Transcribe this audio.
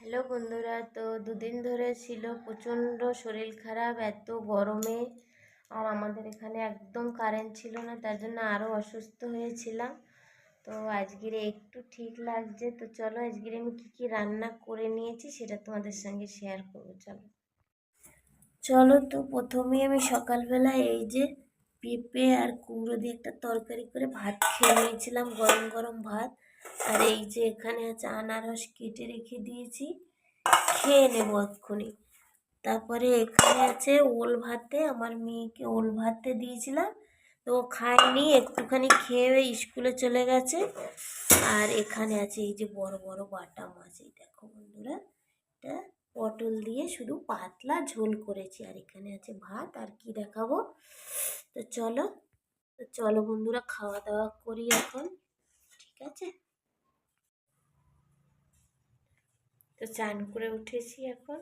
Hello বন্ধুরা, তো দুদিন ধরে ছিল প্রচণ্ড শরীর খারাপ, এত গরমে। আর আমাদের এখানে একদম কারেন্ট ছিল না, তার জন্য আরও অসুস্থ হয়েছিলাম। তো আজকের একটু ঠিক লাগছে, তো চলো আজকের আমি কী কী রান্না করে নিয়েছি সেটা তোমাদের সঙ্গে শেয়ার করব, চলো। চলো তো প্রথমে আমি সকালবেলা এই যে পেঁপে আর কুমড়ো দিয়ে একটা তরকারি করে ভাত খেয়ে নিয়েছিলাম, গরম গরম ভাত। আর এই যে এখানে আছে আনারস কেটে রেখে দিয়েছি, খেয়ে নেব এক্ষুনি। তারপরে এখানে আছে ওল ভাতে, আমার মেয়েকে ওল ভাতে দিয়েছিলাম, তো ও খায়নি, একটুখানি খেয়ে স্কুলে চলে গেছে। আর এখানে আছে এই যে বড় বড় বাটা মাছ, এই দেখো বন্ধুরা, এটা পটল দিয়ে শুধু পাতলা ঝোল করেছি। আর এখানে আছে ভাত, আর কি দেখাবো? তো চলো তো চলো বন্ধুরা, খাওয়া দাওয়া করি এখন, ঠিক আছে? তো চান করে উঠেছি এখন।